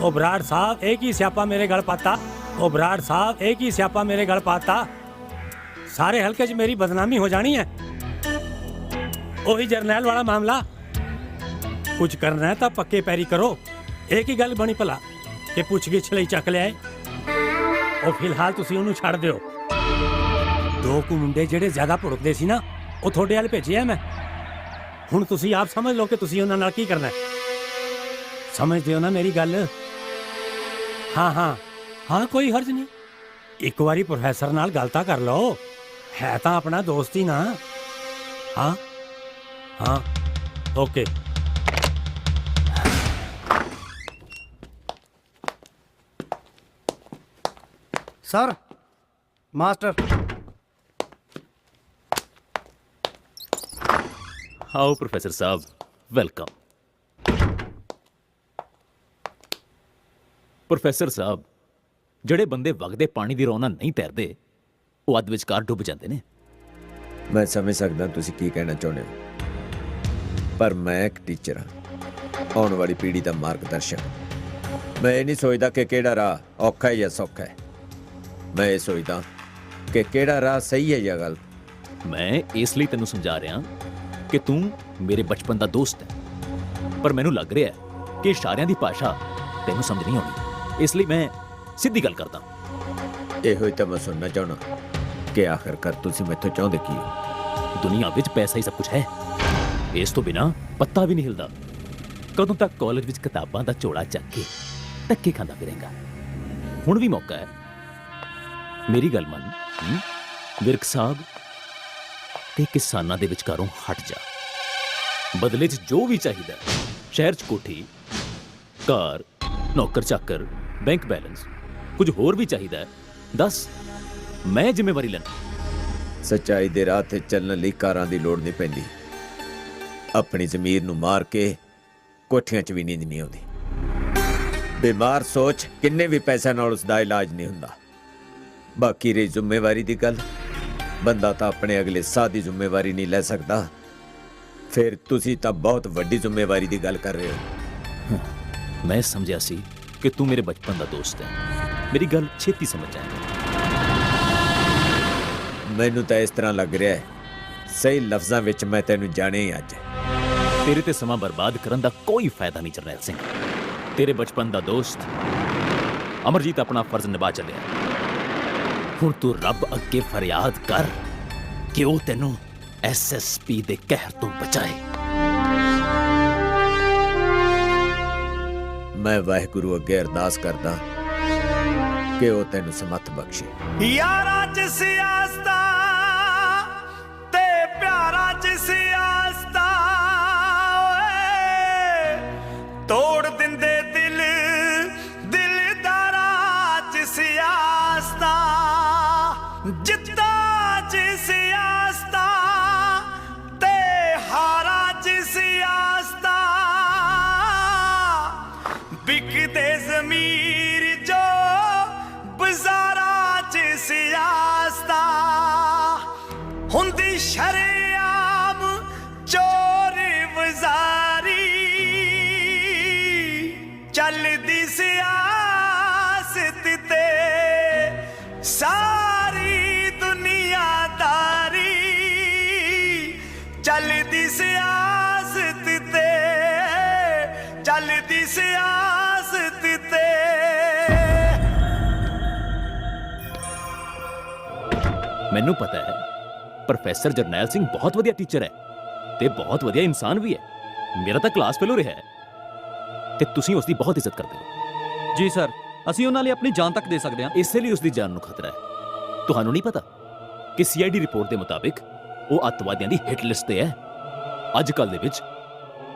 ਉਹ ਬਰਾੜ ਸਾਹਿਬ, ਇਹ ਕੀ ਸਿਆਪਾ ਮੇਰੇ ਗਲ ਪਾਤਾ? ਉਹ ਬਰਾੜ ਸਾਹਿਬ, ਇਹ ਕੀ ਸਿਆਪਾ ਮੇਰੇ ਗਲ ਪਾਤਾ? ਸਾਰੇ ਹਲਕੇ 'ਚ ਮੇਰੀ ਬਦਨਾਮੀ ਹੋ ਜਾਣੀ ਹੈ? ਉਹੀ ਜਰਨੈਲ ਵਾਲਾ ਮਾਮਲਾ? ਕੁਝ ਕਰਨਾ ਹੈ ਤਾਂ ਪੱਕੇ ਪੈਰੀ ਕਰੋ। ਇਹ ਕੀ ਗੱਲ ਬਣੀ ਭਲਾ? ਕਿ ਪੁੱਛ ਲਈ ਚੱਕ ਲਿਆ ਉਹ ਫਿਲਹਾਲ ਤੁਸੀਂ ਉਹਨੂੰ ਛੱਡ ਦਿਓ। ਦੋ ਕੁ ਮੁੰਡੇ ਜਿਹੜੇ ਜ਼ਿਆਦਾ ਭੁੜਕਦੇ ਸੀ ਨਾ ਉਹ ਤੁਹਾਡੇ ਵੱਲ ਭੇਜਿਆ ਮੈਂ। ਹੁਣ ਤੁਸੀਂ ਆਪ ਸਮਝ ਲਓ ਕਿ ਤੁਸੀਂ ਉਹਨਾਂ ਨਾਲ ਕੀ ਕਰਨਾ ਹੈ। ਸਮਝਦੇ ਹੋ ਨਾ ਮੇਰੀ ਗੱਲ? ਹਾਂ ਹਾਂ। ਹਾਂ, ਕੋਈ ਹਰਜ ਨਹੀਂ। ਇੱਕ ਵਾਰੀ ਪ੍ਰੋਫੈਸਰ ਨਾਲ ਗੱਲ ਤਾਂ ਕਰ ਲਓ। ਹੈ ਤਾਂ ਆਪਣਾ ਦੋਸਤ ਹੀ ਨਾ। ਹਾਂ। ਹਾਂ। ਓਕੇ। Sir, master. ਆਓ ਪ੍ਰੋਫੈਸਰ ਸਾਹਿਬ ਵੈਲਕਮ ਪ੍ਰੋਫੈਸਰ ਸਾਹਿਬ ਜਿਹੜੇ ਬੰਦੇ ਵਗਦੇ ਪਾਣੀ ਦੀ ਰੌਣਾ ਨਹੀਂ ਤੈਰਦੇ ਉਹ ਅੱਧ ਵਿਚਕਾਰ ਡੁੱਬ ਜਾਂਦੇ ਨੇ। ਮੈਂ ਸਮਝ ਸਕਦਾ ਤੁਸੀਂ ਕੀ ਕਹਿਣਾ ਚਾਹੁੰਦੇ ਹੋ। ਪਰ ਮੈਂ ਇੱਕ ਟੀਚਰ ਹਾਂ। ਆਉਣ ਵਾਲੀ ਪੀੜ੍ਹੀ ਦਾ ਮਾਰਗਦਰਸ਼ਕ ਮੈਂ ਇਹ ਨਹੀਂ ਸੋਚਦਾ ਕਿ ਕਿਹੜਾ ਰਾਹ ਔਖਾ ਹੈ ਜਾਂ ਸੌਖਾ ਹੈ। ਮੈਂ ਇਹ ਸੋਚਦਾ ਕਿ ਕਿਹੜਾ ਰਾਹ ਸਹੀ ਹੈ ਜਾਂ ਗਲਤ। ਮੈਂ ਇਸ ਲਈ ਤੈਨੂੰ ਸਮਝਾ ਰਿਹਾ ਕਿ ਤੂੰ ਮੇਰੇ ਬਚਪਨ ਦਾ ਦੋਸਤ ਹੈ। ਪਰ ਮੈਨੂੰ ਲੱਗ ਰਿਹਾ ਹੈ ਕਿ ਇਸ਼ਾਰਿਆਂ ਦੀ ਭਾਸ਼ਾ ਤੈਨੂੰ ਸਮਝ ਨਹੀਂ ਆਉਣੀ ਇਸ ਲਈ ਮੈਂ ਸਿੱਧੀ ਗੱਲ ਕਰਦਾ ਇਹੋ ਹੀ ਤਾਂ ਮੈਂ ਸੁਣਨਾ ਚਾਹੁੰਦਾ ਕਿ ਆਖਰਕਾਰ ਤੁਸੀਂ ਮੈਥੋਂ ਚਾਹੁੰਦੇ ਕੀ ਹੋ? ਦੁਨੀਆ ਵਿੱਚ ਪੈਸਾ ਹੀ ਸਭ ਕੁਝ ਹੈ। ਇਸ ਤੋਂ ਬਿਨਾ ਪੱਤਾ ਵੀ ਨਹੀਂ ਹਿਲਦਾ। ਕਦੋਂ ਤੱਕ ਕਾਲਜ ਵਿੱਚ ਕਿਤਾਬਾਂ ਦਾ ਝੋਲਾ ਚੱਕ ਕੇ ਧੱਕੇ ਖਾਂਦਾ ਫਿਰੇਗਾ। ਹੁਣ ਵੀ ਮੌਕਾ ਹੈ। ਮੇਰੀ ਗੱਲ ਮੰਨ? ਵਿਰਕ ਸਾਹਿਬ ਤੇ ਕਿਸਾਨਾਂ ਦੇ ਵਿਚਕਾਰੋਂ ਹਟ ਜਾ। ਬਦਲੇ 'ਚ ਜੋ ਵੀ ਚਾਹੀਦਾ ਹੈ, ਸ਼ਹਿਰ 'ਚ ਕੋਠੀ ਕਾਰ ਨੌਕਰ ਚਾਕਰ ਬੈਂਕ ਬੈਲੈਂਸ ਕੁਝ ਹੋਰ ਵੀ ਚਾਹੀਦਾ ਹੈ, ਦੱਸ ਮੈਂ ਜ਼ਿੰਮੇਵਾਰੀ ਲੈਣਾ ਸੱਚਾਈ ਦੇ ਰਾਹ ਤੇ ਚੱਲਣ ਲਈ ਕਾਰਾਂ ਦੀ ਲੋੜ ਨਹੀਂ ਪੈਂਦੀ। ਆਪਣੀ ਜ਼ਮੀਰ ਨੂੰ ਮਾਰ ਕੇ ਕੋਠੀਆਂ 'ਚ ਵੀ ਨੀਂਦ ਨਹੀਂ ਆਉਂਦੀ। ਬਿਮਾਰ ਸੋਚ ਕਿੰਨੇ ਵੀ ਪੈਸਿਆਂ ਨਾਲ ਉਸ ਦਾ ਇਲਾਜ ਨਹੀਂ ਹੁੰਦਾ। ਬਾਕੀ ਰਹੀ ਜ਼ਿੰਮੇਵਾਰੀ ਦੀ ਗੱਲ। ਬੰਦਾ ਤਾਂ ਆਪਣੇ ਅਗਲੇ ਸਾਹ ਦੀ ਜ਼ਿੰਮੇਵਾਰੀ ਨਹੀਂ ਲੈ ਸਕਦਾ। ਫਿਰ ਤੁਸੀਂ ਤਾਂ ਬਹੁਤ ਵੱਡੀ ਜ਼ਿੰਮੇਵਾਰੀ ਦੀ ਗੱਲ ਕਰ ਰਹੇ ਹੋ। ਮੈਂ ਸਮਝਿਆ ਸੀ ਕਿ ਤੂੰ ਮੇਰੇ ਬਚਪਨ ਦਾ ਦੋਸਤ ਹੈ। ਮੇਰੀ ਗੱਲ ਛੇਤੀ ਸਮਝ ਜਾਏਗਾ ਮੈਨੂੰ ਤਾਂ ਇਸ ਤਰ੍ਹਾਂ ਲੱਗ ਰਿਹਾ ਹੈ ਸਹੀ ਲਫ਼ਜ਼ਾਂ ਵਿੱਚ ਮੈਂ ਤੈਨੂੰ ਜਾਣਿਆ ਹੀ ਅੱਜ। ਤੇਰੇ ਤੇ ਸਮਾਂ ਬਰਬਾਦ ਕਰਨ ਦਾ ਕੋਈ ਫਾਇਦਾ ਨਹੀਂ ਜਰਨੈਲ ਸਿੰਘ। ਤੇਰੇ ਬਚਪਨ ਦਾ ਦੋਸਤ ਅਮਰਜੀਤ ਆਪਣਾ ਫਰਜ਼ ਨਿਭਾ ਚੱਲਿਆ। ਹੁਣ ਤੂੰ ਰੱਬ ਅੱਗੇ ਫਰਿਆਦ ਕਰ ਕਿ ਉਹ ਤੈਨੂੰ ਐਸਐਸਪੀ ਦੇ ਕਹਿਰ ਤੋਂ ਬਚਾਏ। ਮੈਂ ਵਾਹਿਗੁਰੂ ਅੱਗੇ ਅਰਦਾਸ ਕਰਦਾ ਕਿ ਉਹ ਤੈਨੂੰ ਸਮੱਥ ਬਖਸ਼ੇ। ਯਾਰਾਂ ਚ ਸਿਆਸਤਾ ਤੇ ਪਿਆਰਾਂ ਚ ਸਿਆਸਤਾ ਓਏ ਤੋੜ ਮੈਨੂੰ ਪਤਾ ਹੈ ਪ੍ਰੋਫੈਸਰ ਜਰਨੈਲ ਸਿੰਘ ਬਹੁਤ ਵਧੀਆ ਟੀਚਰ ਹੈ ਤੇ ਬਹੁਤ ਵਧੀਆ ਇਨਸਾਨ ਵੀ ਹੈ। ਮੇਰਾ ਤਾਂ ਕਲਾਸ ਫੈਲੋ ਰਿਹਾ ਹੈ। ਤੇ ਤੁਸੀਂ ਉਸ ਦੀ ਬਹੁਤ ਇੱਜ਼ਤ ਕਰਦੇ ਹੋ। ਜੀ ਸਰ ਅਸੀਂ ਉਹਨਾਂ ਲਈ ਆਪਣੀ ਜਾਨ ਤੱਕ ਦੇ ਸਕਦੇ ਹਾਂ। ਇਸੇ ਲਈ ਉਸ ਦੀ ਜਾਨ ਨੂੰ ਖਤਰਾ ਹੈ। ਤੁਹਾਨੂੰ ਨਹੀਂ ਪਤਾ ਕਿ ਸੀਆਈਡੀ ਰਿਪੋਰਟ ਦੇ ਮੁਤਾਬਿਕ ਉਹ ਅੱਤਵਾਦੀਆਂ ਦੀ ਹਿੱਟ ਲਿਸਟ ਤੇ ਹੈ। ਅੱਜ ਕੱਲ ਦੇ ਵਿੱਚ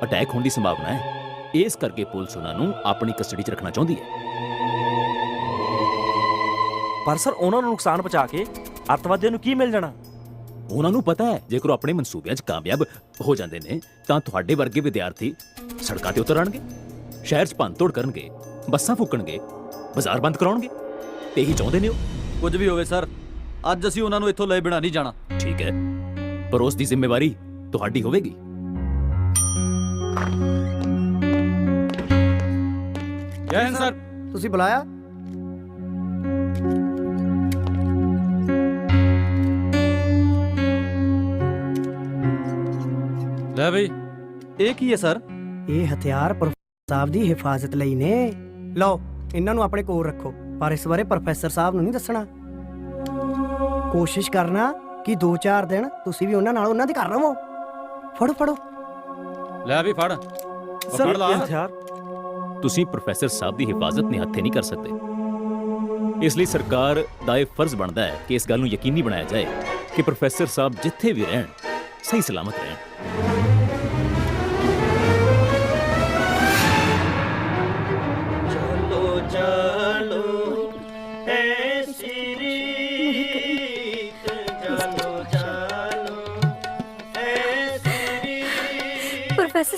ਅਟੈਕ ਹੋਣ ਦੀ ਸੰਭਾਵਨਾ ਹੈ। ਇਸ ਕਰਕੇ ਪੁਲਿਸ ਉਹਨਾਂ ਨੂੰ ਆਪਣੀ ਕਸਟਡੀ 'ਚ ਰੱਖਣਾ ਚਾਹੁੰਦੀ ਹੈ। ਪਰ ਸਰ ਉਹਨਾਂ ਨੂੰ ਨੁਕਸਾਨ ਪਹੁੰਚਾ ਕੇ ਅੱਤਵਾਦੀਆਂ ਨੂੰ ਕੀ ਮਿਲ ਜਾਣਾ? ਉਹਨਾਂ ਨੂੰ ਪਤਾ ਹੈ ਜੇਕਰ ਉਹ ਆਪਣੇ ਮਨਸੂਬਿਆਂ 'ਚ ਕਾਮਯਾਬ ਹੋ ਜਾਂਦੇ ਨੇ ਤਾਂ ਤੁਹਾਡੇ ਵਰਗੇ ਵਿਦਿਆਰਥੀ ਸੜਕਾਂ ਤੇ ਉਤਰਨਗੇ ਸ਼ਹਿਰ 'ਚ ਭੰਨਤੋੜ ਕਰਨਗੇ ਬੱਸਾਂ ਫੂਕਣਗੇ ਬਾਜ਼ਾਰ ਬੰਦ ਕਰਾਉਣਗੇ। ਤੇ ਇਹੀ ਚਾਹੁੰਦੇ ਨੇ ਉਹ? ਕੁਝ ਵੀ ਹੋਵੇ ਸਰ ਅੱਜ ਅਸੀਂ ਉਹਨਾਂ ਨੂੰ ਇੱਥੋਂ ਲਏ ਬਿਨਾਂ ਨਹੀਂ ਜਾਣਾ। ਠੀਕ ਹੈ ਪਰ ਉਸ ਦੀ ਜ਼ਿੰਮੇਵਾਰੀ ਤੁਹਾਡੀ ਹੋਵੇਗੀ। ਜੈ ਹਿੰਦ ਸਰ। ਤੁਸੀਂ ਬੁਲਾਇਆ? ਲੈ ਬਈ। ਇਹ ਕੀ ਹੈ ਸਰ? ਇਹ ਹਥਿਆਰ ਪ੍ਰੋਫੈਸਰ ਸਾਹਿਬ ਦੀ ਹਿਫਾਜ਼ਤ ਲਈ ਨੇ। ਲਓ ਇਹਨਾਂ ਨੂੰ ਆਪਣੇ ਕੋਲ ਰੱਖੋ ਪਰ ਇਸ ਬਾਰੇ ਪ੍ਰੋਫੈਸਰ ਸਾਹਿਬ ਨੂੰ ਨਹੀਂ ਦੱਸਣਾ। ਕੋਸ਼ਿਸ਼ ਕਰਨਾ ਕਿ 2-4 ਦਿਨ ਤੁਸੀਂ ਵੀ ਉਹਨਾਂ ਨਾਲ ਉਹਨਾਂ ਦੇ ਘਰ ਰਹੋ। ਫੜੋ ਫੜੋ। ਲੈ ਵੀ ਫੜ। ਸਰ ਫੜ ਲਾ। ਹਥਿਆਰ। ਤੁਸੀਂ ਪ੍ਰੋਫੈਸਰ ਸਾਹਿਬ ਦੀ ਹਿਫਾਜ਼ਤ ਨਿਹੱਥੇ ਨਹੀਂ ਕਰ ਸਕਦੇ। ਇਸ ਲਈ ਸਰਕਾਰ ਦਾ ਇਹ ਫਰਜ਼ ਬਣਦਾ ਹੈ ਕਿ ਇਸ ਗੱਲ ਨੂੰ ਯਕੀਨੀ ਬਣਾਇਆ ਜਾਏ ਕਿ ਪ੍ਰੋਫੈਸਰ ਸਾਹਿਬ ਜਿੱਥੇ ਵੀ ਰਹਿਣ ਸਹੀ ਸਲਾਮਤ ਰਹਿਣ।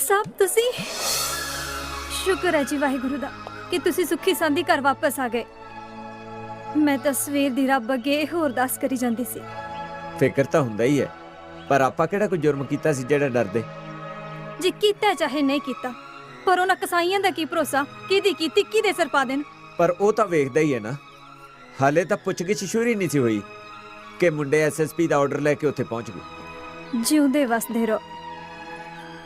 ਸਾਹਿਬ ਤੁਸੀਂ? ਸ਼ੁਕਰ ਹੈ ਜੀ ਵਾਹਿਗੁਰੂ ਦਾ ਕਿ ਤੁਸੀਂ ਸੁੱਖੀ ਸੰਦੀ ਘਰ ਵਾਪਸ ਆ ਗਏ। ਮੈਂ ਤਾਂ ਸਵੇਰ ਦੀ ਰੱਬ ਅੱਗੇ ਇਹੋ ਅਰਦਾਸ ਕਰੀ ਜਾਂਦੀ ਸੀ। ਫਿਕਰ ਤਾਂ ਹੁੰਦਾ ਹੀ ਹੈ ਪਰ ਆਪਾਂ ਕਿਹੜਾ ਕੋਈ ਜੁਰਮ ਕੀਤਾ ਸੀ ਜਿਹੜਾ ਡਰਦੇ? ਜੇ ਕੀਤਾ ਚਾਹੇ ਨਹੀਂ ਕੀਤਾ ਪਰ ਉਹਨਾਂ ਕਸਾਈਆਂ ਦਾ ਕੀ ਭਰੋਸਾ? ਕਿਹਦੀ ਕੀਤੀ ਕਿਹਦੇ ਸਿਰ ਪਾ ਦੇਣ? ਪਰ ਉਹ ਤਾਂ ਵੇਖਦਾ ਹੀ ਹੈ ਨਾ। ਹਾਲੇ ਤਾਂ ਪੁੱਛਗਿੱਛ ਸ਼ੁਰੂ ਹੀ ਨਹੀਂ ਸੀ ਹੋਈ ਕਿ ਮੁੰਡੇ ਐਸਐਸਪੀ ਦਾ ਆਰਡਰ ਲੈ ਕੇ ਉੱਥੇ ਪਹੁੰਚ ਗਏ। ਜਿਉਂਦੇ ਵਸਦੇ ਰਹੋ।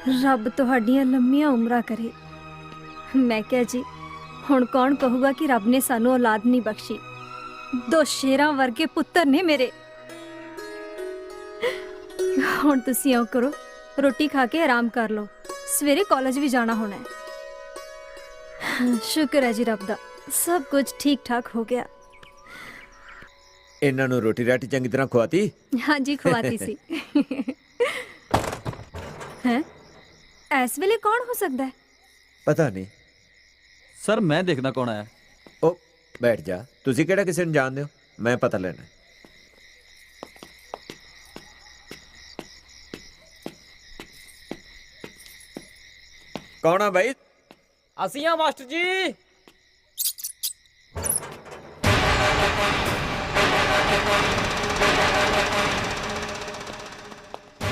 ਰੱਬ ਤੁਹਾਡੀਆਂ ਲੰਮੀਆਂ ਉਮਰਾਂ ਕਰੇ। ਮੈਂ ਕਿਹਾ ਜੀ ਹੁਣ ਕੌਣ ਕਹੂਗਾ ਕਿ ਰੱਬ ਨੇ ਸਾਨੂੰ ਔਲਾਦ ਨਹੀਂ ਬਖਸ਼ੀ? ਦੋ ਸ਼ੇਰਾਂ ਵਰਗੇ ਪੁੱਤਰ ਨੇ ਮੇਰੇ। ਹੁਣ ਤੁਸੀਂ ਆਓ ਕਰੋ ਰੋਟੀ ਖਾ ਕੇ ਆਰਾਮ ਕਰ ਲਓ। ਸਵੇਰੇ ਕਾਲਜ ਵੀ ਜਾਣਾ ਹੋਣਾ ਹੈ। ਸ਼ੁਕਰ ਹੈ ਜੀ ਰੱਬ ਦਾ ਸਭ ਕੁਝ ਠੀਕ ਠਾਕ ਹੋ ਗਿਆ। ਇਹਨਾਂ ਨੂੰ ਰੋਟੀ ਰਾਟੀ ਚੰਗੀ ਤਰ੍ਹਾਂ ਖਵਾਤੀ? ਹਾਂਜੀ ਖਵਾਤੀ ਸੀ। ਹੈ? ਇਸ ਵੇਲੇ ਕੌਣ ਹੋ ਸਕਦਾ ਹੈ? ਪਤਾ ਨਹੀਂ। ਸਰ ਮੈਂ ਦੇਖਦਾ ਕੌਣ ਆਇਆ। ਉਹ ਬੈਠ ਜਾ। ਤੁਸੀਂ ਕਿਹੜਾ ਕਿਸੇ ਨੂੰ ਜਾਣਦੇ ਹੋ? ਮੈਂ ਪਤਾ ਲੈਣਾ। ਕੌਣ ਆ ਭਾਈ ਅਸੀਂ ਆ ਮਾਸਟਰ ਜੀ।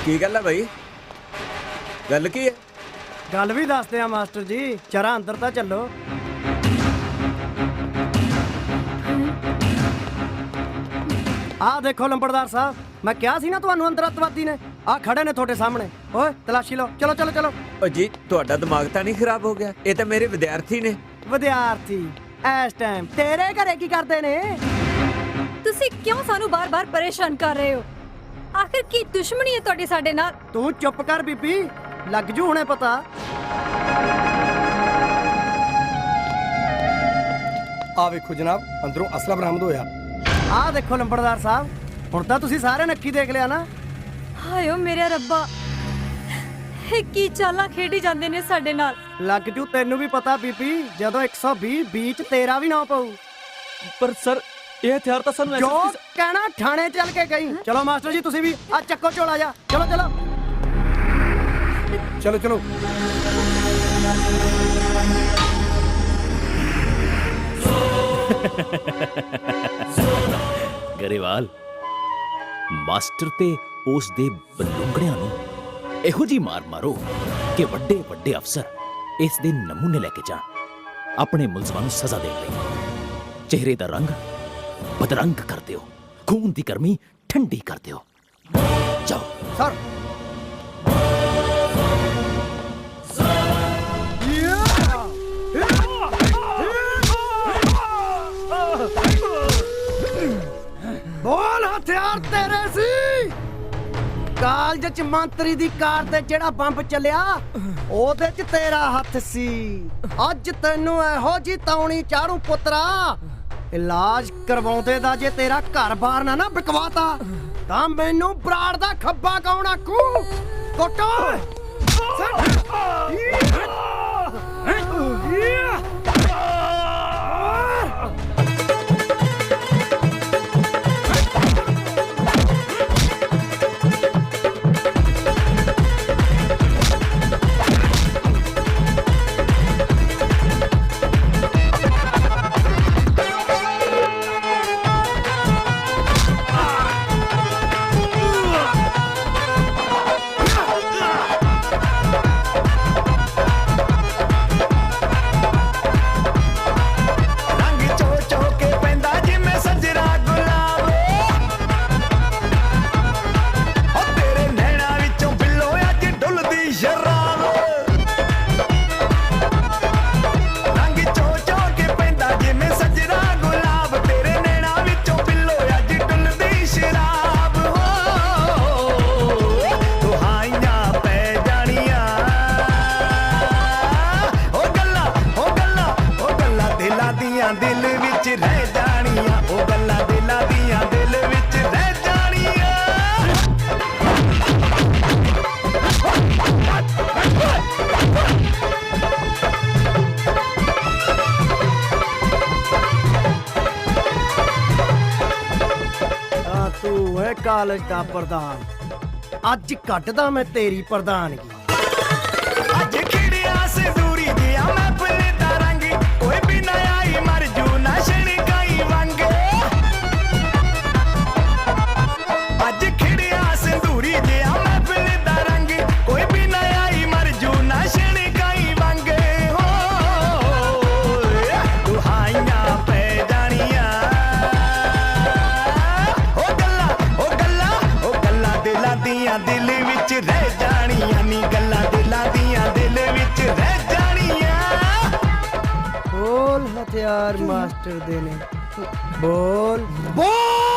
ਕੀ ਗੱਲ ਆ ਭਾਈ ਗੱਲ ਕੀ ਹੈ ਗੱਲ ਵੀ ਦੱਸਦੇ ਆ ਮਾਸਟਰ ਜੀ। ਜਰਾ ਅੰਦਰ ਤਾਂ ਚੱਲੋ। ਆਹ ਦੇਖੋ ਲੰਬੜਦਾਰ ਸਾਹਿਬ ਮੈਂ ਕਿਹਾ ਸੀ ਨਾ ਤੁਹਾਨੂੰ ਅੰਦਰ ਅੱਤਵਾਦੀ ਨੇ। ਆਹ ਖੜੇ ਨੇ ਤੁਹਾਡੇ ਸਾਹਮਣੇ। ਓਏ ਤਲਾਸ਼ੀ ਲਓ। ਚਲੋ ਚਲੋ ਚਲੋ। ਉਹ ਜੀ ਤੁਹਾਡਾ ਦਿਮਾਗ ਤਾਂ ਨਹੀਂ ਖਰਾਬ ਹੋ ਗਿਆ? ਇਹ ਤਾਂ ਮੇਰੇ ਵਿਦਿਆਰਥੀ ਨੇ। ਵਿਦਿਆਰਥੀ ਇਸ ਟਾਈਮ ਤੇਰੇ ਘਰੇ ਕੀ ਕਰਦੇ ਨੇ? ਤੁਸੀਂ ਕਿਉਂ ਸਾਨੂੰ ਬਾਰ-ਬਾਰ ਪਰੇਸ਼ਾਨ ਕਰ ਰਹੇ ਹੋ? ਆਖਿਰ ਕੀ ਦੁਸ਼ਮਣੀ ਹੈ ਤੁਹਾਡੀ ਸਾਡੇ ਨਾਲ? ਤੂੰ ਚੁੱਪ ਕਰ ਬੀਬੀ। ਲੱਗ ਜੂ ਹੁਣੇ ਪਤਾ। ਆ ਵੇਖੋ ਜਨਾਬ ਅੰਦਰੋਂ ਅਸਲਾ ਬਰਾਮਦ ਹੋਇਆ। ਆਹ ਦੇਖੋ ਲੰਬੜਦਾਰ ਸਾਹਿਬ ਹੁਣ ਤਾਂ ਤੁਸੀਂ ਸਾਰੇ ਨੱਕੀ ਦੇਖ ਲਿਆ ਨਾ। ਹਾਇਓ ਮੇਰੇ ਰੱਬਾ ਇਹ ਕੀ ਚਾਲਾਂ ਖੇਡੀ ਜਾਂਦੇ ਨੇ ਸਾਡੇ ਨਾਲ। ਲੱਗ ਜੂ ਤੈਨੂੰ ਵੀ ਪਤਾ ਬੀਬੀ ਜਦੋਂ 120 ਵਿੱਚ ਤੇਰਾ ਵੀ ਨਾ ਪਊ। ਪਰ ਸਰ ਇਹ ਹਥਿਆਰ ਤਾਂ ਸਾਨੂੰ ਜੋ ਕਹਿਣਾ ਥਾਣੇ ਚੱਲ ਕੇ ਗਈ। ਚਲੋ ਮਾਸਟਰ ਜੀ ਤੁਸੀਂ ਵੀ ਆ ਚੱਕੋ ਝੋਲਾ ਜਾ ਚਲੋ ਚਲੋ। ਚਲੋ ਚਲੋ। ਗਰੇਵਾਲ ਮਾਸਟਰ ਤੇ ਉਸ ਦੇ ਬਲੂੰਗੜਿਆਂ ਨੂੰ ਇਹੋ ਜੀ ਮਾਰ ਮਾਰੋ ਕਿ ਵੱਡੇ ਵੱਡੇ ਅਫਸਰ ਇਸ ਦੇ ਨਮੂਨੇ ਲੈ ਕੇ ਜਾਣ। ਆਪਣੇ ਮੁਲਜ਼ਮਾਂ ਨੂੰ ਸਜ਼ਾ ਦੇਣ ਲਈ। ਚਿਹਰੇ ਦਾ ਰੰਗ ਬਦਰੰਗ ਕਰ ਦਿਓ। ਖੂਨ ਦੀ ਗਰਮੀ ਠੰਡੀ ਕਰ ਦਿਓ। ਜਾਓ। ਸਰ ਹਥਿਆਰ ਤੇਰੇ ਸੀ। ਕਾਲਜ ਚ ਮੰਤਰੀ ਦੀ ਕਾਰ ਤੇ ਜਿਹੜਾ ਬੰਬ ਚੱਲਿਆ ਉਹਦੇ ਚ ਤੇਰਾ ਹੱਥ ਸੀ। ਅੱਜ ਤੈਨੂੰ ਇਹੋ ਜੀ ਤੌਣੀ ਚਾੜੂ ਪੁੱਤਰਾ ਇਲਾਜ ਕਰਵਾਉਂਦੇ ਦਾ ਜੇ ਤੇਰਾ ਘਰ-ਬਾਰ ਨਾ ਨਾ ਬਿਕਵਾਤਾ ਤਾਂ ਮੈਨੂੰ ਬਰਾੜ ਦਾ ਖੱਬਾ ਕੌਣ ਆਕੂ ਕੋਟੋ ਕਾਲਜ ਦਾ ਪ੍ਰਧਾਨ। ਅੱਜ ਕੱਟਦਾ ਮੈਂ ਤੇਰੀ ਪ੍ਰਧਾਨਗੀ। ਦੀਆਂ ਦਿਲ ਵਿੱਚ ਰਹਿ ਜਾਣੀਆਂ, ਨੀ ਗੱਲਾਂ ਦਿਲਾਂ ਦੀਆਂ ਦਿਲ ਵਿੱਚ ਰਹਿ ਜਾਣੀਆਂ। ਬੋਲ ਹਥਿਆਰ ਮਾਸਟਰ ਦੇ ਨੇ। ਬੋਲ। ਬੋਲ।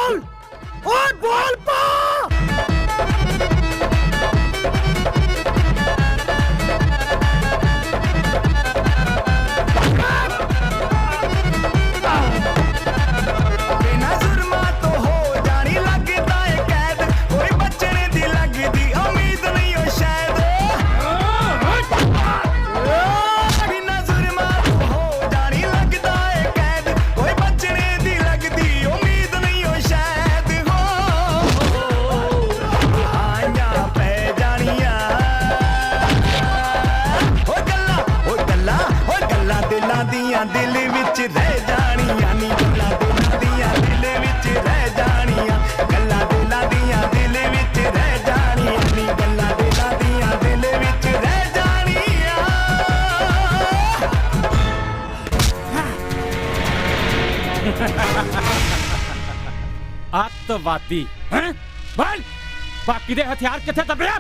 ਅੱਤਵਾਦੀ ਹੈ? ਬੋਲ। ਬਾਕੀ ਦੇ ਹਥਿਆਰ ਕਿੱਥੇ ਦੱਬਿਆ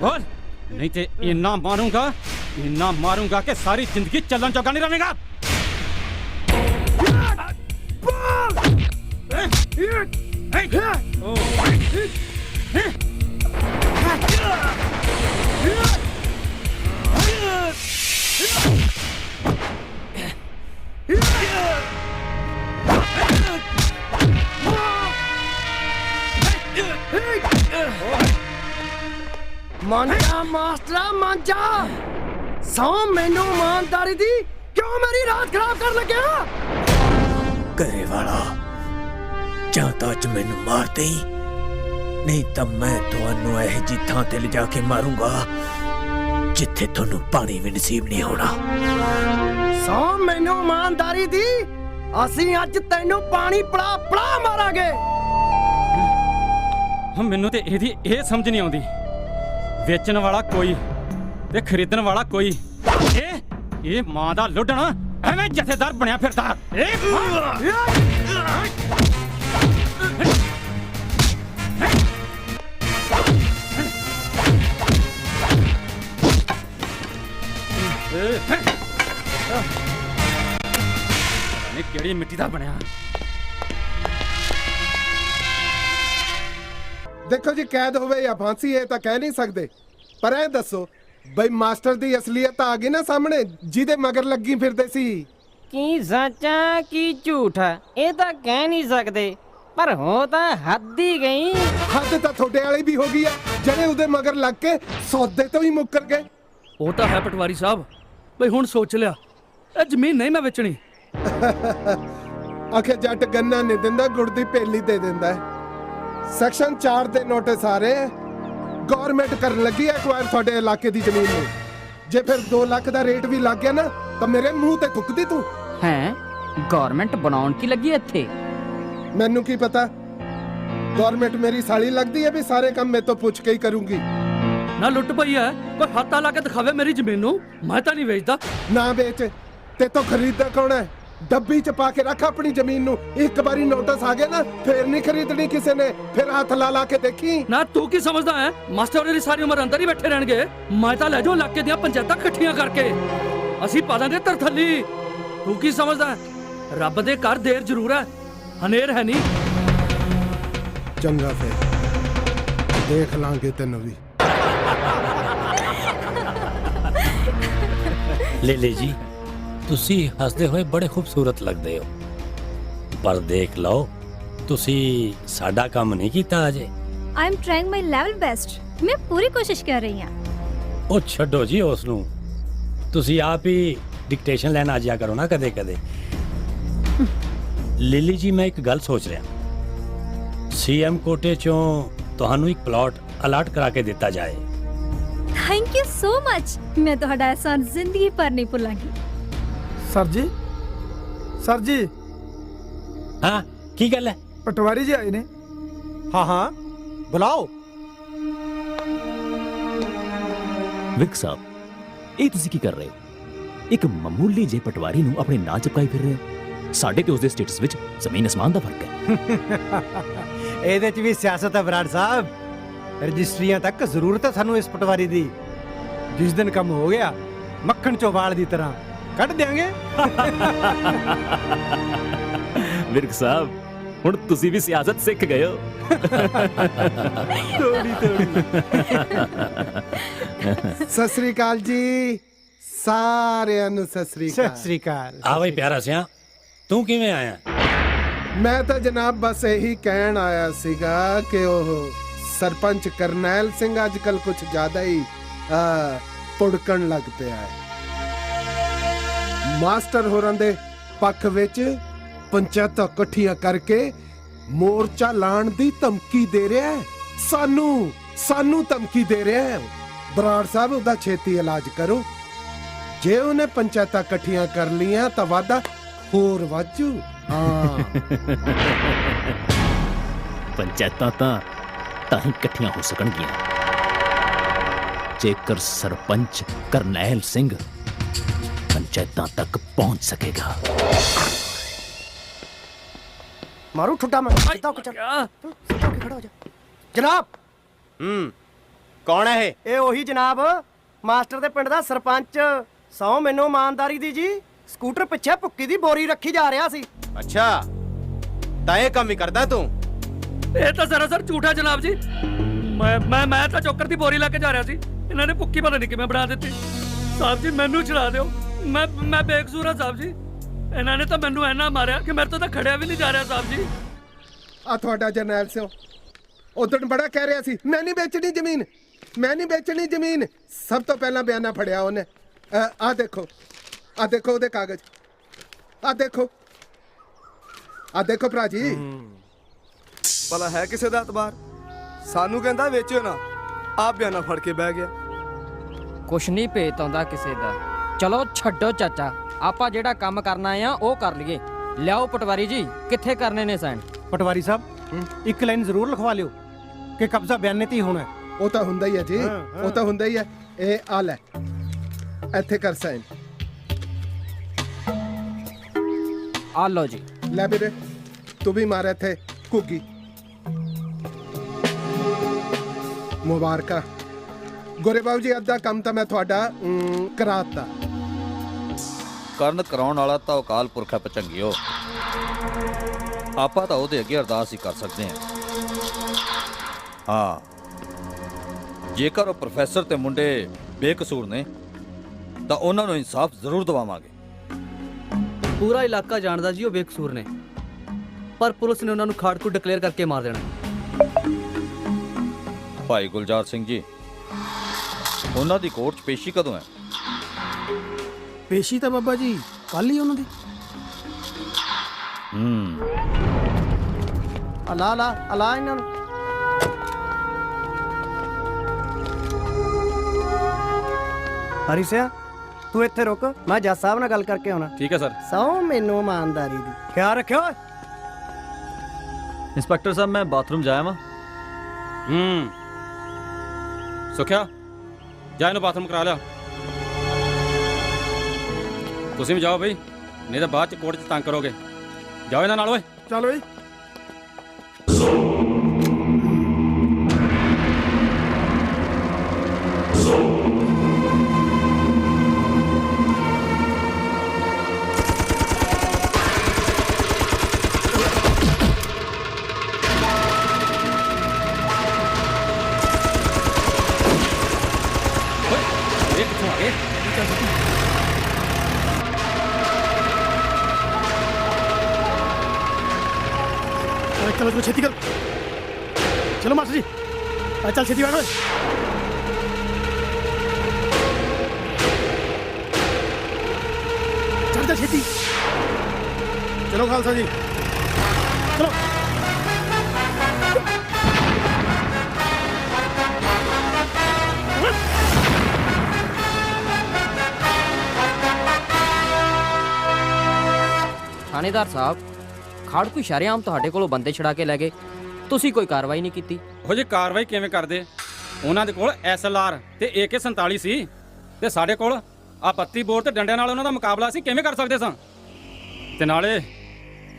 ਬੋਲ। ਨਹੀਂ ਤੇ ਇੰਨਾ ਮਾਰੂੰਗਾ ਇੰਨਾ ਮਾਰੂੰਗਾ ਕਿ ਸਾਰੀ ਜ਼ਿੰਦਗੀ ਚੱਲਣ ਜੋਗਾ ਨਹੀਂ ਰਵੇਂਗਾ ਮੰਜਾ ਮਾਸਟਰਾ ਮੰਜਾ! ਸੌ ਮੈਨੂੰ ਇਮਾਨਦਾਰੀ ਦੀ। ਕਿਉਂ ਮੇਰੀ ਰਾਤ ਖਰਾਬ ਕਰਨ ਲੱਗਿਆ? ਘਰੇ ਵਾਲਾ ਜਾਂ ਤਾਂ ਅੱਜ ਮੈਨੂੰ ਮਾਰ ਦੇਈ। ਨਹੀਂ ਤਾਂ ਮੈਂ ਤੁਹਾਨੂੰ ਇਹ ਜੀ ਥਾਂ ਤੇ ਲਿਜਾ ਕੇ ਮਾਰੂੰਗਾ ਜਿੱਥੇ ਤੁਹਾਨੂੰ ਪਾਣੀ ਵੀ ਨਸੀਬ ਨਹੀਂ ਹੋਣਾ। ਸੌ ਮੈਨੂੰ ਇਮਾਨਦਾਰੀ ਦੀ। ਅਸੀਂ ਅੱਜ ਤੈਨੂੰ ਪਾਣੀ ਪੜਾ ਪੜਾ ਮਾਰਾਂਗੇ। ਹੁਣ ਮੈਨੂੰ ਤੇ ਇਹਦੀ ਇਹ ਸਮਝ ਨਹੀਂ ਆਉਂਦੀ। ਵੇਚਣ ਵਾਲਾ ਕੋਈ ਤੇ ਖਰੀਦਣ ਵਾਲਾ ਕੋਈ ਇਹ ਇਹ ਮਾਂ ਦਾ ਲੁੱਟਣਾ ਐਵੇਂ ਜਥੇਦਾਰ ਬਣਿਆ ਫਿਰਦਾ ਇਹ ਨੇ ਕਿਹੜੀ ਮਿੱਟੀ ਦਾ ਬਣਿਆ ਦੇਖੋ ਜੀ ਕੈਦ ਹੋਵੇ ਜਾਂ ਫਾਂਸੀ ਇਹ ਤਾਂ ਕਹਿ ਨਹੀਂ ਸਕਦੇ। ਪਰ ਇਹ ਦੱਸੋ ਬਈ ਮਾਸਟਰ ਦੀ ਅਸਲੀਅਤ ਆ ਗਈ ਨਾ ਸਾਹਮਣੇ ਜਿਹਦੇ ਮਗਰ ਲੱਗੀ ਫਿਰਦੇ ਸੀ। ਕੀ ਸੱਚਾ ਕੀ ਝੂਠਾ ਇਹ ਤਾਂ ਕਹਿ ਨਹੀਂ ਸਕਦੇ। ਪਰ ਹੋ ਤਾਂ ਹੱਦ ਹੀ ਗਈ। ਹੱਦ ਤਾਂ ਤੁਹਾਡੇ ਵਾਲੀ ਵੀ ਹੋ ਗਈ ਆ ਜਿਹੜੇ ਉਹਦੇ ਮਗਰ ਲੱਗ ਕੇ ਸੌਦੇ ਤੋਂ ਹੀ ਮੁੱਕਰ ਗਏ। ਉਹ ਤਾਂ ਹੈ ਪਟਵਾਰੀ ਸਾਹਿਬ। ਬਈ ਹੁਣ ਸੋਚ ਲਿਆ ਇਹ ਜ਼ਮੀਨ ਨਹੀਂ ਮੈਂ ਵੇਚਣੀ। ਆਖੇ ਜੱਟ ਗੰਨਾ ਨਹੀਂ ਦਿੰਦਾ ਗੁੜ ਦੀ ਪੇਲੀ ਦੇ ਦਿੰਦਾ ਹੈ। ਸੈਕਸ਼ਨ 4 ਦੇ ਨੋਟਿਸ ਆ ਰਹੇ। ਗਵਰਨਮੈਂਟ ਕਰਨ ਲੱਗੀ ਹੈ ਐਕਵਾਇਰ ਤੁਹਾਡੇ ਇਲਾਕੇ ਦੀ ਜ਼ਮੀਨ ਨੂੰ। ਜੇ ਫਿਰ 2 ਲੱਖ ਦਾ ਰੇਟ ਵੀ ਲੱਗ ਗਿਆ ਨਾ ਤਾਂ ਮੇਰੇ ਮੂੰਹ ਤੇ ਥੁੱਕਦੀ ਤੂੰ। ਹੈ? ਗਵਰਨਮੈਂਟ ਬਣਾਉਣ ਕੀ ਲੱਗੀ ਇੱਥੇ? ਮੈਨੂੰ ਕੀ ਪਤਾ? ਗਵਰਨਮੈਂਟ ਮੇਰੀ ਸਾਲੀ ਲੱਗਦੀ ਹੈ ਵੀ ਸਾਰੇ ਕੰਮ ਮੇਰੇ ਤੋਂ ਪੁੱਛ ਕੇ ਹੀ ਕਰੂੰਗੀ। ਨਾ ਲੁੱਟ ਪਈ ਹੈ? ਕੋਈ ਹੱਥ ਲਾ ਕੇ ਦਿਖਾਵੇ ਮੇਰੀ ਜ਼ਮੀਨ ਨੂੰ? ਮੈਂ ਤਾਂ ਨਹੀਂ ਵੇਚਦਾ। ਨਾ ਵੇਚ। ਤੇ ਤੋਂ ਖਰੀਦਦਾ ਕੌਣ ਹੈ? ਡੱਬੀ ਚ ਪਾ ਕੇ ਰੱਖ ਆਪਣੀ ਜ਼ਮੀਨ ਨੂੰ। ਇੱਕ ਵਾਰੀ ਨੋਟਿਸ ਆ ਗਿਆ ਨਾ ਫੇਰ ਨਹੀਂ ਖਰੀਦਣੀ ਕਿਸੇ ਨੇ। ਫਿਰ ਹੱਥ ਲਾ ਲਾ ਕੇ ਦੇਖੀ। ਨਾ ਤੂੰ ਕੀ ਸਮਝਦਾ ਹੈ? ਮਾਸਟਰ ਉਹਦੀ ਸਾਰੀ ਉਮਰ ਅੰਦਰ ਹੀ ਬੈਠੇ ਰਹਿਣਗੇ। ਮੈਂ ਤਾਂ ਲੈ ਜਾਉ ਇਲਾਕੇ ਦੀਆਂ ਪੰਚਾਇਤਾਂ ਇਕੱਠੀਆਂ ਕਰਕੇ। ਅਸੀਂ ਪਾ ਦਾਂਗੇ ਤਰਥੱਲੀ ਤੂੰ ਕੀ ਸਮਝਦਾ ਹੈ? ਰੱਬ ਦੇ ਘਰ ਦੇਰ ਜ਼ਰੂਰ ਹੈ। ਹਨੇਰ ਹੈ ਨਹੀਂ। ਚੰਗਾ ਫੇਰ। ਦੇਖ ਲਾਂਗੇ ਤੈਨੂੰ ਵੀ। ਲੇਲੇ ਜੀ। ਤੁਸੀਂ ਹੱਸਦੇ ਹੋਏ ਬੜੇ ਖੂਬਸੂਰਤ ਲੱਗਦੇ ਹੋ ਪਰ ਦੇਖ ਲਓ ਤੁਸੀਂ ਸਾਡਾ ਕੰਮ ਨਹੀਂ ਕੀਤਾ ਅਜੇ I am trying my level best ਮੈਂ ਪੂਰੀ ਕੋਸ਼ਿਸ਼ ਕਰ ਰਹੀ ਹਾਂ ਉਹ ਛੱਡੋ ਜੀ ਉਸ ਨੂੰ ਤੁਸੀਂ ਆਪ ਹੀ ਡਿਕਟੇਸ਼ਨ ਲੈਣ ਆ ਜਿਆ ਕਰੋ ਨਾ ਕਦੇ ਕਦੇ ਲਿਲੀ ਜੀ ਮੈਂ ਇੱਕ ਗੱਲ ਸੋਚ ਰਿਹਾ ਸੀਐਮ ਕੋਟੇ ਚੋਂ ਤੁਹਾਨੂੰ ਇੱਕ ਪਲਾਟ ਅਲਾਟ ਕਰਾ ਕੇ ਦਿੱਤਾ ਜਾਏ ਥੈਂਕ ਯੂ ਸੋ ਮਚ ਮੈਂ ਤੁਹਾਡਾ ਅਹਿਸਾਨ ਜ਼ਿੰਦਗੀ ਭਰ ਨਹੀਂ ਭੁੱਲਾਂਗੀ ਸਰ ਜੀ। ਸਰ ਜੀ। ਹਾਂ ਕੀ ਗੱਲ ਹੈ? ਪਟਵਾਰੀ ਜੀ ਆਏ ਨੇ। ਹਾਂ ਹਾਂ। ਬੁਲਾਓ। ਵਿਕ ਸਾਹਿਬ ਇਹ ਤੁਸੀਂ ਕੀ ਕਰ ਰਹੇ ਹੋ? ਇੱਕ ਮਾਮੂਲੀ ਜਿਹੇ ਪਟਵਾਰੀ ਨੂੰ ਆਪਣੇ ਨਾਂ ਚਿਪਕਾਈ ਫਿਰ ਰਹੇ ਹੋ। ਸਾਡੇ ਤੇ ਉਸਦੇ ਸਟੇਟਸ ਵਿੱਚ ਜ਼ਮੀਨ ਅਸਮਾਨ ਦਾ ਫ਼ਰਕ ਹੈ। ਇਹਦੇ 'ਚ ਵੀ ਸਿਆਸਤ ਹੈ ਬਰਾੜ ਸਾਹਿਬ। ਰਜਿਸਟਰੀਆਂ ਤੱਕ ਜ਼ਰੂਰਤ ਹੈ ਸਾਨੂੰ ਇਸ ਪਟਵਾਰੀ ਦੀ। ਜਿਸ ਦਿਨ ਕੰਮ ਹੋ ਗਿਆ ਮੱਖਣ ਚੋਂ ਵਾਲ ਦੀ ਤਰ੍ਹਾਂ। ਕੱਢ ਦਿਆਂਗੇ। ਵਿਰਕ ਸਾਹਿਬ ਹੁਣ ਤੁਸੀਂ ਵੀ ਸਿਆਸਤ ਸਿੱਖ ਗਏ ਹੋ। ਥੋੜੀ ਥੋੜੀ ਸਤਿ ਸ੍ਰੀ ਅਕਾਲ ਜੀ। ਸਾਰਿਆਂ ਨੂੰ ਸਤਿ ਸ੍ਰੀ ਅਕਾਲ। ਸਤਿ ਸ੍ਰੀ ਅਕਾਲ। ਆ ਬਈ ਪਿਆਰਾ ਸਿਆ ਤੂੰ ਕਿਵੇਂ ਆਇਆ? ਮੈਂ ਤਾਂ ਜਨਾਬ ਬਸ ਇਹੀ ਕਹਿਣ ਆਇਆ ਸੀਗਾ ਕਿ ਉਹ ਸਰਪੰਚ ਕਰਨੈਲ ਸਿੰਘ ਅੱਜ ਕੱਲ ਕੁਝ ਜ਼ਿਆਦਾ ਹੀ ਪੁੜਕਣ ਲੱਗ ਪਿਆ ਹੈ। ਮਾਸਟਰ ਹੋਰਾਂ ਦੇ ਪੱਖ ਵਿੱਚ ਪੰਚਾਇਤਾਂ ਇਕੱਠੀਆਂ ਕਰਕੇ ਮੋਰਚਾ ਲਾਣ ਦੀ ਧਮਕੀ ਦੇ ਰਿਹਾ ਹੈ। ਸਾਨੂੰ ਸਾਨੂੰ ਧਮਕੀ ਦੇ ਰਿਹਾ ਹੈ। ਬਰਾੜ ਸਾਹਿਬ, ਉਹਦਾ ਛੇਤੀ ਇਲਾਜ ਕਰੋ। ਜੇ ਉਹਨੇ ਪੰਚਾਇਤਾਂ ਇਕੱਠੀਆਂ ਕਰ ਲੀਆਂ ਤਾਂ ਵਾਦਾ ਹੋਰ ਵਾਜੂ ਹਾਂ। ਪੰਚਾਇਤਾਂ ਤਾਂ ਤਾਂ ਹੀ ਇਕੱਠੀਆਂ ਹੋ ਸਕਣਗੀਆਂ। ਜੇਕਰ ਸਰਪੰਚ ਕਰਨੈਲ ਸਿੰਘ ਪੰਚਾਇਤਾਂ ਤੱਕ ਪਹੁੰਚ ਸਕੇਗਾ। ਮਾਰੂ ਠੁੱਡਾ ਮੈਂ ਸਿੱਧਾ ਹੋ ਕੇ ਚੱਲ। ਸਿੱਧਾ ਕੇ ਖੜਾ ਹੋ ਜਾ। ਜਨਾਬ! ਹੂੰ ਕੌਣ ਹੈ ਇਹ? ਇਹ ਉਹੀ ਜਨਾਬ ਮਾਸਟਰ ਦੇ ਪਿੰਡ ਦਾ ਸਰਪੰਚ। ਸੌ ਮੈਨੂੰ ਇਮਾਨਦਾਰੀ ਦੀ ਜੀ ਸਕੂਟਰ ਪਿੱਛੇ ਭੁੱਕੀ ਦੀ ਬੋਰੀ ਰੱਖੀ ਜਾ ਰਿਹਾ ਸੀ। ਅੱਛਾ ਤਾਂ ਇਹ ਕੰਮ ਹੀ ਕਰਦਾ ਤੂੰ? ਇਹ ਤਾਂ ਸਰਾਸਰ ਝੂਠਾ ਜਨਾਬ ਜੀ। ਮੈਂ ਮੈਂ ਮੈਂ ਤਾਂ ਚੋਕਰ ਦੀ ਬੋਰੀ ਲੈ ਕੇ ਜਾ ਰਿਹਾ ਸੀ। ਇਹਨਾਂ ਨੇ ਭੁੱਕੀ ਪਤਾ ਨਹੀਂ ਕਿਵੇਂ ਬਣਾ ਦਿੱਤੀ। ਸਾਹਿਬ ਜੀ ਮੈਨੂੰ ਛੁਡਾ ਦਿਓ। ਮੈਂ ਮੈਂ ਬੇਕਸੂਰ ਹਾਂ ਸਾਹਿਬ ਜੀ। ਇਹਨਾਂ ਨੇ ਤਾਂ ਮੈਨੂੰ ਐਨਾ ਮਾਰਿਆ ਕਿ ਮੇਰੇ ਤੋਂ ਤਾਂ ਖੜਿਆ ਵੀ ਨਹੀਂ ਜਾ ਰਿਹਾ ਸਾਹਿਬ ਜੀ। ਆ ਤੁਹਾਡਾ ਜਰਨੈਲ ਸਿਓ। ਉਦੋਂ ਬੜਾ ਕਹਿ ਰਿਹਾ ਸੀ ਮੈਂ ਨਹੀਂ ਵੇਚਣੀ ਜ਼ਮੀਨ। ਮੈਂ ਨਹੀਂ ਵੇਚਣੀ ਜ਼ਮੀਨ। ਸਭ ਤੋਂ ਪਹਿਲਾਂ ਬਿਆਨਾ ਫੜਿਆ ਉਹਨੇ। ਆ ਦੇਖੋ। ਆ ਦੇਖੋ ਉਹਦੇ ਕਾਗਜ਼। ਆ ਦੇਖੋ। ਆ ਦੇਖੋ ਭਰਾ ਜੀ। ਭਲਾ ਹੈ ਕਿਸੇ ਦਾ ਇਤਬਾਰ? ਸਾਨੂੰ ਕਹਿੰਦਾ ਵੇਚਿਓ ਨਾ। ਆਪ ਬਿਆਨਾ ਫੜ ਕੇ ਬਹਿ ਗਿਆ। ਕੁਛ ਨਹੀਂ ਭੇਤ ਆਉਂਦਾ ਕਿਸੇ ਦਾ। ਚਲੋ ਛੱਡੋ ਚਾਚਾ ਆਪਾਂ ਜਿਹੜਾ ਕੰਮ ਕਰਨਾ ਆ ਉਹ ਕਰ ਲਈਏ। ਲਿਆਓ ਪਟਵਾਰੀ ਜੀ ਕਿੱਥੇ ਕਰਨੇ ਨੇ ਸਾਈਨ? ਪਟਵਾਰੀ ਸਾਹਿਬ ਇੱਕ ਲਾਈਨ ਜ਼ਰੂਰ ਲਿਖਵਾ ਲਿਓ ਕਿ ਕਬਜ਼ਾ ਬਿਆਨੇ ਤੇ ਹੀ ਹੋਣਾ ਹੈ। ਉਹ ਤਾਂ ਹੁੰਦਾ ਹੀ ਹੈ ਜੀ ਉਹ ਤਾਂ ਹੁੰਦਾ ਹੀ ਹੈ। ਇਹ ਆ ਲੈ ਇੱਥੇ ਕਰ ਸਾਈਨ। ਆ ਲਓ ਜੀ। ਲੈ ਵੀਰੇ ਤੂੰ ਵੀ ਮਾਰ ਇੱਥੇ ਕੁੱਗੀ ਮੁਬਾਰਕਾ। ਗੋਰੇ ਬਾਬੂ ਜੀ ਅੱਧਾ ਕੰਮ ਤਾਂ ਮੈਂ ਤੁਹਾਡਾ ਕਰਾਤਾ। ਕਰਨ ਕਰਾਉਣ ਵਾਲਾ ਤਾਂ ਅਕਾਲ ਪੁਰਖ ਹੈ ਪਚੰਗਿਓ। ਆਪਾਂ ਤਾਂ ਉਹਦੇ ਅੱਗੇ ਅਰਦਾਸ ਹੀ ਕਰ ਸਕਦੇ ਹਾਂ। ਹਾਂ। ਜੇਕਰ ਉਹ ਪ੍ਰੋਫੈਸਰ ਤੇ ਮੁੰਡੇ ਬੇਕਸੂਰ ਨੇ ਤਾਂ ਉਹਨਾਂ ਨੂੰ ਇਨਸਾਫ ਜ਼ਰੂਰ ਦਿਵਾਵਾਂਗੇ। ਪੂਰਾ ਇਲਾਕਾ ਜਾਣਦਾ ਜੀ ਉਹ ਬੇਕਸੂਰ ਨੇ। ਪਰ ਪੁਲਿਸ ਨੇ ਉਹਨਾਂ ਨੂੰ ਖਾੜਕੂ ਡਿਕਲੇਅਰ ਕਰਕੇ ਮਾਰ ਦੇਣਾ। ਭਾਈ ਗੁਲਜ਼ਾਰ ਸਿੰਘ ਜੀ ਉਹਨਾਂ ਦੀ ਕੋਰਟ 'ਚ ਪੇਸ਼ੀ ਕਦੋਂ ਹੈ? ਪੇਸ਼ੀ ਤਾਂ ਬਾਬਾ ਜੀ ਕੱਲ ਹੀ ਉਹਨਾਂ ਦੀ। ਹੂੰ। ਅਲਾ ਅਲਾ ਅਲਾ ਇਹਨਾਂ ਨੂੰ। ਹਰੀ ਸਿਆ ਤੂੰ ਇੱਥੇ ਰੁਕ ਮੈਂ ਜੱਜ ਸਾਹਿਬ ਨਾਲ ਗੱਲ ਕਰਕੇ ਆਉਣਾ। ਠੀਕ ਹੈ ਸਰ। ਸੌ ਮੈਨੂੰ ਇਮਾਨਦਾਰੀ ਦੀ। ਖਿਆਲ ਰੱਖਿਓ। ਇੰਸਪੈਕਟਰ ਸਾਹਿਬ ਮੈਂ ਬਾਥਰੂਮ ਜਾਇਆ ਵਾਂ ਹੂੰ। ਸੁਖਿਆ ਜਾ ਇਹਨੂੰ ਬਾਥਰੂਮ ਕਰਾ ਲਿਆ। ਤੁਸੀਂ ਵੀ ਜਾਓ ਬਈ, ਨਹੀਂ ਤਾਂ ਬਾਅਦ ਚ ਕੋਰਟ ਚ ਤੰਗ ਕਰੋਗੇ। ਜਾਓ ਇਹਨਾਂ ਨਾਲ, ਓਏ। ਚਲ ਬਈ। ਚਲੋ ਚਲੋ ਛੇਤੀ ਕਰ ਚਲੋ ਮਾਸਟਰ ਜੀ ਆ ਚੱਲ ਛੇਤੀ ਬੈਠੋ ਚੱਲ ਜਾ ਛੇਤੀ ਚਲੋ ਖਾਲਸਾ ਜੀ ਚਲੋ ਥਾਣੇਦਾਰ ਸਾਹਿਬ ਖਾੜਕੂ ਸ਼ਰਿਆਮ ਤੁਹਾਡੇ ਕੋਲੋਂ ਬੰਦੇ ਛੜਾ ਕੇ ਲੈ ਗਏ? ਤੁਸੀਂ ਕੋਈ ਕਾਰਵਾਈ ਨਹੀਂ ਕੀਤੀ। ਉਹ ਜੀ ਕਾਰਵਾਈ ਕਿਵੇਂ ਕਰਦੇ? ਉਹਨਾਂ ਦੇ ਕੋਲ ਐਸਐਲਆਰ ਤੇ AK47 ਸੀ ਤੇ ਸਾਡੇ ਕੋਲ ਆ ਪੱਤੀ ਬੋਰ ਤੇ ਡੰਡਿਆਂ ਨਾਲ ਉਹਨਾਂ ਦਾ ਮੁਕਾਬਲਾ ਸੀ ਕਿਵੇਂ ਕਰ ਸਕਦੇ ਸਾਂ? ਤੇ ਨਾਲੇ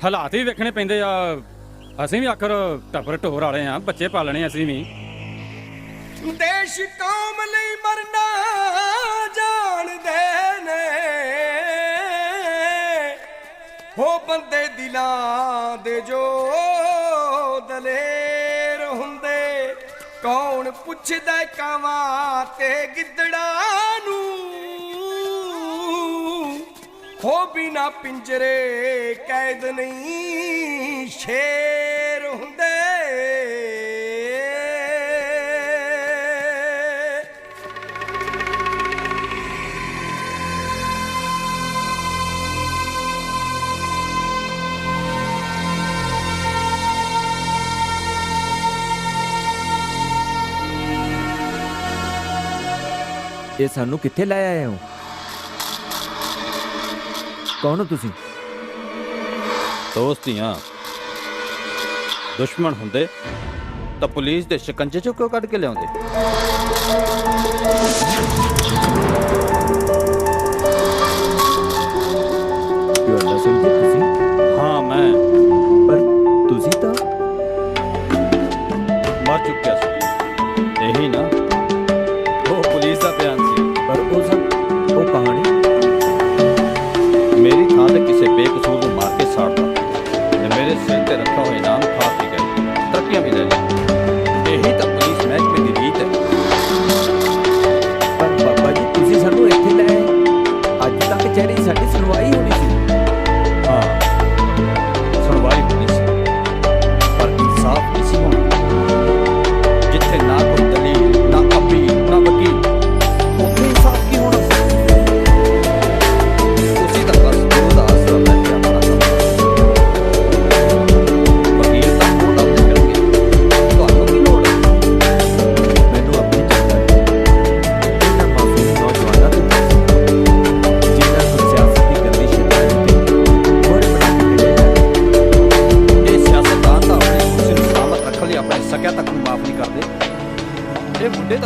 ਹਾਲਾਤ ਵੀ ਵੇਖਣੇ ਪੈਂਦੇ ਆ। ਅਸੀਂ ਵੀ ਆਖਰ ਟੱਬਰ ਢੋਰ ਵਾਲੇ ਆ ਬੱਚੇ ਪਾਲਣੇ ਅਸੀਂ ਵੀ। ਦੇਸ਼ ਕੌਮ ਲਈ ਮਰਨਾ ਜਾਣਦੇ ਨੇ। ਹੋ ਦਿਲਾਂ ਦੇ ਜੋ ਦਲੇਰ ਹੁੰਦੇ, ਕੌਣ ਪੁੱਛਦਾ ਕਾਵਾਂ ਤੇ ਗਿੱਦੜਾਂ ਨੂੰ? ਹੋ ਬਿਨਾ ਪਿੰਜਰੇ ਕੈਦ ਨਹੀਂ ਸ਼ੇਰ ਹੁੰਦੇ। ਇਹ ਸਾਨੂੰ ਕਿੱਥੇ ਲੈ ਆਏ ਹੋ? ਕੌਣ ਹੋ ਤੁਸੀਂ? ਦੋਸਤੀਆਂ ਦੁਸ਼ਮਣ ਹੁੰਦੇ ਤਾਂ ਪੁਲਿਸ ਦੇ ਸ਼ਿਕੰਜੇ ਚੋਂ ਕਿਉਂ ਕੱਢ ਕੇ ਲਿਆਉਂਦੇ? ਤੁਹਾਡਾ ਸਮਝੇ ਤੁਸੀਂ? ਮੇਰੇ ਸਿਰ ਤੇ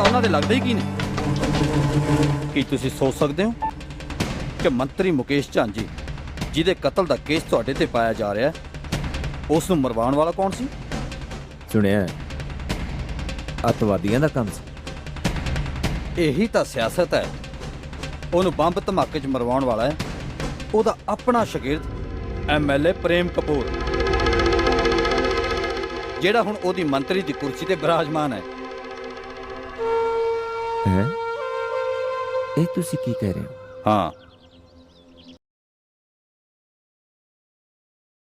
ਤਾਂ ਉਹਨਾਂ ਦੇ ਲੱਗਦੇ ਹੀ ਕੀ ਨੇ? ਕੀ ਤੁਸੀਂ ਸੋਚ ਸਕਦੇ ਹੋ ਕਿ ਮੰਤਰੀ ਮੁਕੇਸ਼ ਝਾਂਜੀ ਜਿਹਦੇ ਕਤਲ ਦਾ ਕੇਸ ਤੁਹਾਡੇ ਤੇ ਪਾਇਆ ਜਾ ਰਿਹਾ ਹੈ ਉਸ ਨੂੰ ਮਰਵਾਉਣ ਵਾਲਾ ਕੌਣ ਸੀ? ਸੁਣਿਆ ਅਤਵਾਦੀਆਂ ਦਾ ਕੰਮ ਸੀ। ਇਹੀ ਤਾਂ ਸਿਆਸਤ ਹੈ। ਉਹਨੂੰ ਬੰਬ ਧਮਾਕੇ 'ਚ ਮਰਵਾਉਣ ਵਾਲਾ ਹੈ। ਉਹਦਾ ਆਪਣਾ ਸ਼ਾਗਿਰਦ ਐਮਐਲਏ ਪ੍ਰੇਮ ਕਪੂਰ। ਜਿਹੜਾ ਹੁਣ ਉਹਦੀ ਮੰਤਰੀ ਦੀ ਕੁਰਸੀ ਤੇ ਬਿਰਾਜਮਾਨ ਹੈ। ਹੈ ਇਹ ਤੁਸੀਂ ਕੀ ਕਹਿ ਰਹੇ ਹੋ? ਹਾਂ।